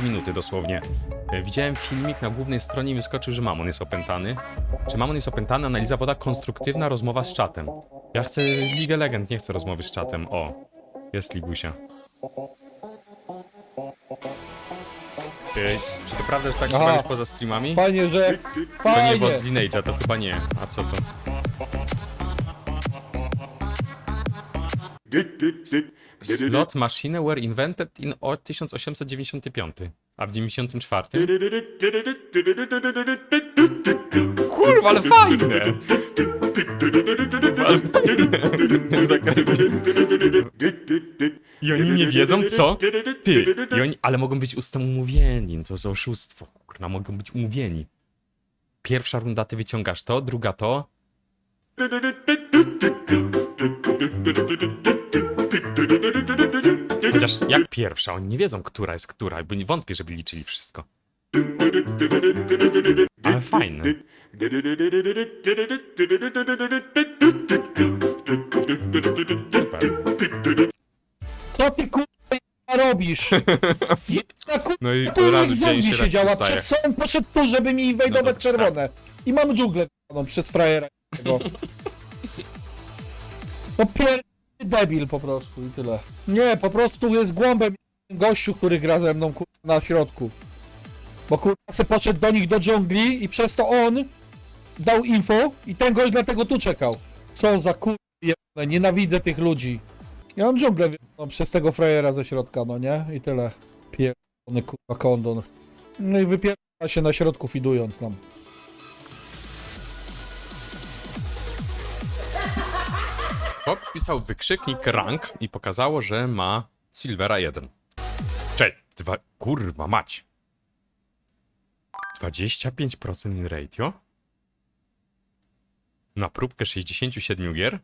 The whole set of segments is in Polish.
dwie minuty dosłownie. E, Widziałem filmik na głównej stronie i wyskoczył, że Mamon jest opętany. Czy Mamon jest opętany? Analiza woda, konstruktywna rozmowa z czatem. Ja chcę Ligę Legend, nie chcę rozmowy z czatem. O, jest Ligusia. Czy to prawda, że tak się Aha. bawisz poza streamami? Fajnie, że... To nie Fajnie! bot z Lineage'a, to chyba nie. A co to? Slot machine were invented in o- 1895, a w 94. Kurwa, ale fajne! Ale I oni nie wiedzą co? Ty, i oni, ale mogą być ustem umówieni, to jest oszustwo, kurwa, mogą być umówieni. Pierwsza runda ty wyciągasz to, druga to. Chociaż jak pierwsza, oni nie wiedzą, która jest która, bo nie wątpię, żeby liczyli wszystko. Ale fajne. Super. Co ty kurwa robisz? Jedna kurwa No i od razu dzień się siedziała, tak wstaje. przez on poszedł tu, żeby mi wejdować dobrze, czerwone. I mam dżunglę no, przez frajera. Tego. No pier... debil po prostu i tyle. Nie, po prostu jest głąbem gościu, który gra ze mną na środku. Bo kurwa se poszedł do nich do dżungli i przez to on dał info i ten gość dlatego tu czekał. Co za kurwa nienawidzę tych ludzi. Ja mam dżunglę no, przez tego frajera ze środka, no nie? I tyle. Pierdolony kurwa kondon. No i wypierdala się na środku fidując nam. Chłop wpisał wykrzyknik rank i pokazało, że ma Silvera 1. Cześć, dwa... kurwa mać. 25% in ratio? Na próbkę 67 gier?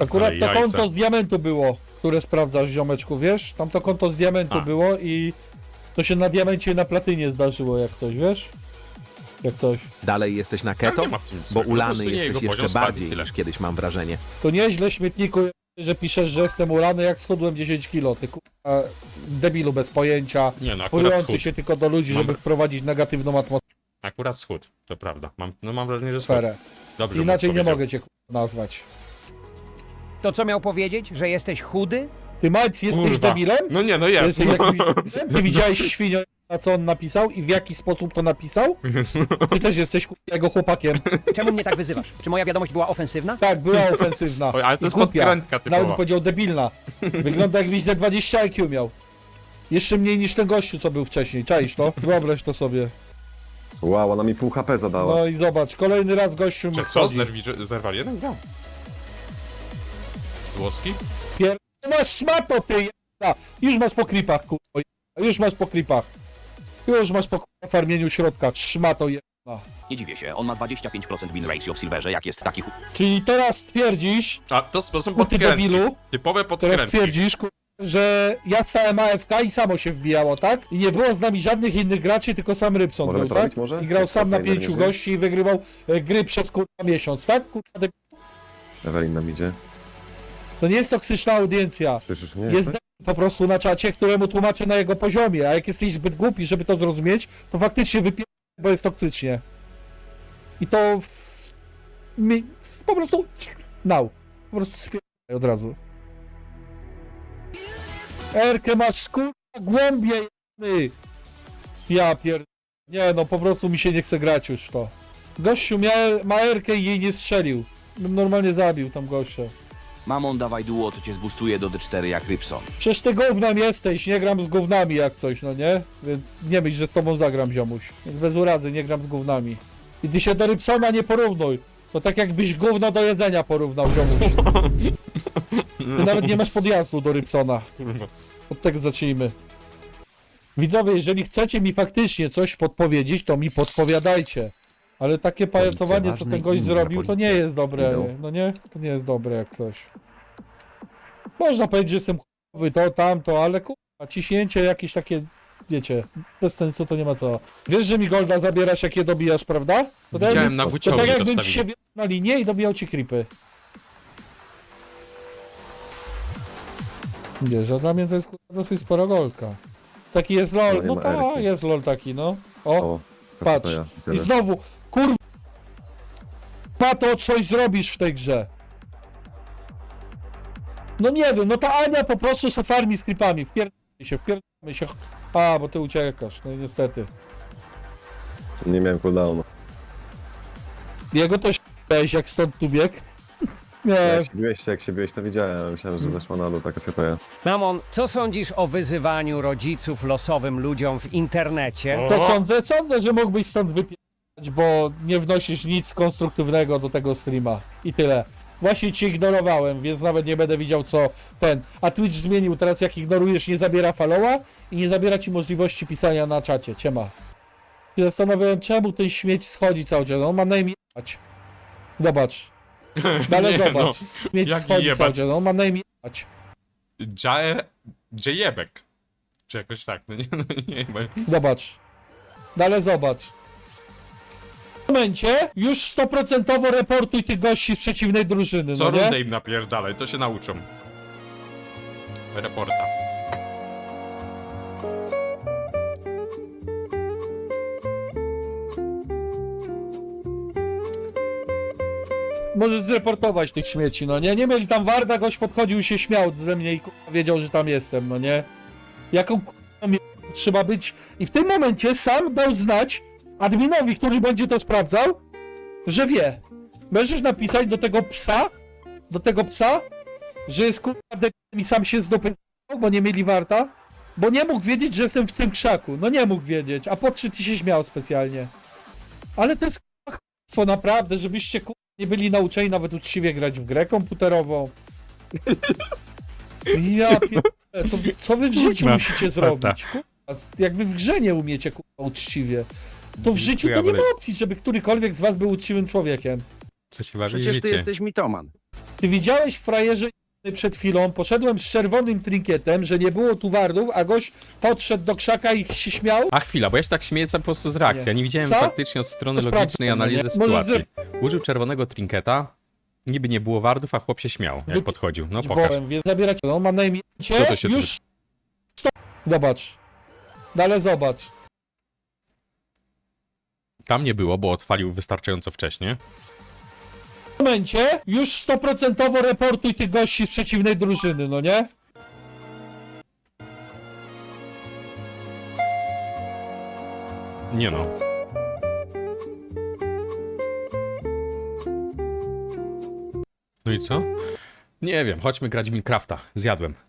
Akurat Ale to konto z diamentu było, które sprawdzasz ziomeczku, wiesz? Tam to konto z diamentu A. było i to się na diamencie i na platynie zdarzyło jak coś, wiesz? Jak coś. Dalej jesteś na keto? nie ma w tym nic Bo złego, po ulany prostu nie, jesteś jego jeszcze poziom spadł i bardziej tyle. niż kiedyś mam wrażenie. To nieźle śmietniku, że piszesz, że jestem ulany jak schudłem 10 kilo. Ty kurwa debilu bez pojęcia. Nie no, akurat Porujący schód. się tylko do ludzi, Mam- żeby wprowadzić negatywną Akurat schód, to prawda. Mam, no mam wrażenie, że schód. atmosferę. Dobrze Inaczej nie mogę cię kurwa, nazwać. To co miał powiedzieć? Że jesteś chudy? Ty Majc, jesteś Kurwa. debilem? No nie, no jest. Jesteś No. jakimś... Ty widziałeś świnio, na co on napisał i w jaki sposób to napisał? Ty też jesteś jego chłopakiem. Czemu mnie tak wyzywasz? Czy moja wiadomość była ofensywna? Tak, była ofensywna. Oj, ale to I jest głupia. podkrętka Nawet typowa. bym powiedział debilna. Wygląda jakbyś ze 20 IQ miał. Jeszcze mniej niż ten gościu, co był wcześniej. Czaisz to? Wyobraź to sobie. Wow, ona mi pół HP zadała. No i zobacz, kolejny raz gościu mi Przez co? schodzi. Zerwi- Zerwal jeden? Grał. Włoski? Masz szmato, ty jedna. Już masz po klipach, kurwa. Już masz po klipach. Już masz po kurwa, farmieniu środka. Szmato jedna. Nie dziwię się, on ma 25% win ratio w Silverze, jak jest taki. Czyli teraz twierdzisz, A, to, to są ty podkrętki. debilu, Typowe teraz podkrętki. twierdzisz, kurwa, że ja stałem AFK i samo się wbijało, tak? I nie było z nami żadnych innych graczy, tylko sam Rybson Możemy był, to tak? robić może? I grał Jak sam na Fortnite pięciu nie gości i wygrywał e, gry przez kurwa miesiąc, tak? Kurwa. Ewelin nam idzie. to nie jest toksyczna audiencja. Słyszysz mnie? Jest debil po prostu na czacie, któremu tłumaczę na jego poziomie, a jak jesteś zbyt głupi, żeby to zrozumieć, to faktycznie wypier... bo jest toksycznie. I to w... mi... po prostu nał. Po prostu spierdaj od razu. Erkę masz kurwa głębie jebany. Ja pier... Nie no, po prostu mi się nie chce grać już w to. Gościu mia... ma Erkę i jej nie strzelił. Bym normalnie zabił tam gościa. Mamon, dawaj duo, to cię zbustuje do D4 jak Rybson. Przecież ty gównem jesteś, nie gram z gównami jak coś, no nie? Więc nie myśl, że z tobą zagram, ziomuś. Więc bez urady, nie gram z gównami. I ty się do Rybsona nie porównuj. To tak jakbyś gówno do jedzenia porównał, ziomuś. Ty nawet nie masz podjazdu do Rybsona. Od tego zacznijmy. Widzowie, jeżeli chcecie mi faktycznie coś podpowiedzieć, to mi podpowiadajcie. Ale takie pajacowanie, co ten gość zrobił, to nie policja. jest dobre. Idą. No nie? To nie jest dobre jak coś. Można powiedzieć, że jestem chujowy, to, tamto, ale kurwa, ciśnięcie jakieś takie, wiecie, bez sensu to nie ma co. Wiesz, że mi golda zabierasz, jak je dobijasz, prawda? To tak Widziałem na To Guciowi tak jakbym ci się wjechał na linię i dobijał ci creepy. Wiesz, a dla mnie to jest kurwa, dosyć spora goldka. Taki jest LOL. No, No ma tak, Eryki. jest LOL taki, no. O, O, patrz. I znowu. Pato, coś zrobisz w tej grze. No nie wiem, no ta Ania po prostu se farmi z creepami. Wpierdamy się, wpierdamy się. A, bo ty uciekasz, no i niestety. Nie miałem cooldownu. Jego to ś***ałeś, jak stąd tu biegł. Nie, Jak się biłeś, jak się biłeś, to widziałem. Myślałem, że weszła na dół, taka sypaja. Mamon, co sądzisz o wyzywaniu rodziców losowym ludziom w internecie? to sądzę, sądzę, że mógłbyś stąd wypierdać, bo nie wnosisz nic konstruktywnego do tego streama. I tyle. Właśnie cię ignorowałem, więc nawet nie będę widział co ten. A Twitch zmienił teraz jak ignorujesz nie zabiera followa i nie zabiera ci możliwości pisania na czacie. Ciema. I zastanawiałem czemu ten śmieć schodzi cały czas. On ma na imię jebać. Zobacz. Ale Nie, zobacz. Śmieć jaki schodzi jebać? cały czas. On ma na imię jebać. Jejebek. Czy jakoś tak, no nie, no nie, bo... Zobacz. Ale zobacz. Momencie już stoprocentowo reportuj tych gości z przeciwnej drużyny, Co no nie? rundę im napierdalaj, to się nauczą. Reporta. Możesz zreportować tych śmieci, no nie? Nie mieli tam Warda, gość podchodził i się śmiał ze mnie i kurwa, wiedział, że tam jestem, no nie? Jaką kurwa trzeba być... I w tym momencie sam dał znać adminowi, który będzie to sprawdzał, że wie. Możesz napisać do tego psa, do tego psa, że jest kurwa i sam się z dupy z***ał, bo nie mieli warta, bo nie mógł wiedzieć, że jestem w tym krzaku. No nie mógł wiedzieć, a podszedł i się śmiał specjalnie. Ale to jest chłopstwo, naprawdę, żebyście kurwa nie byli nauczeni nawet uczciwie grać w grę komputerową. Ja to co wy w życiu Kurwa, musicie zrobić? Kurwa, jak wy w grze nie umiecie kurwa uczciwie, to w życiu to nie ma opcji, żeby którykolwiek z was był uczciwym człowiekiem. Co się bawi, Przecież ty jesteś mitoman. Ty widziałeś frajerze przed chwilą, poszedłem z czerwonym trinkietem, że nie było tu wardów, a gość podszedł do krzaka i się śmiał. A chwila, bo ja się tak śmieję po prostu z reakcji. Nie. Ja nie widziałem Co? faktycznie od strony To logicznej analizy no nie? Może sytuacji. Użył czerwonego trinketa, niby nie było wardów, a chłop się śmiał, jak Wy- podchodził. No pokaż. Więc zabierać. No, mam na imię. Co to się Już. Sto... Zobacz. Ale zobacz. Tam nie było, bo odwalił wystarczająco wcześnie. W momencie już stoprocentowo reportuj tych gości z przeciwnej drużyny, no nie? Nie no. No i co? Nie wiem, chodźmy grać w Minecrafta. Zjadłem.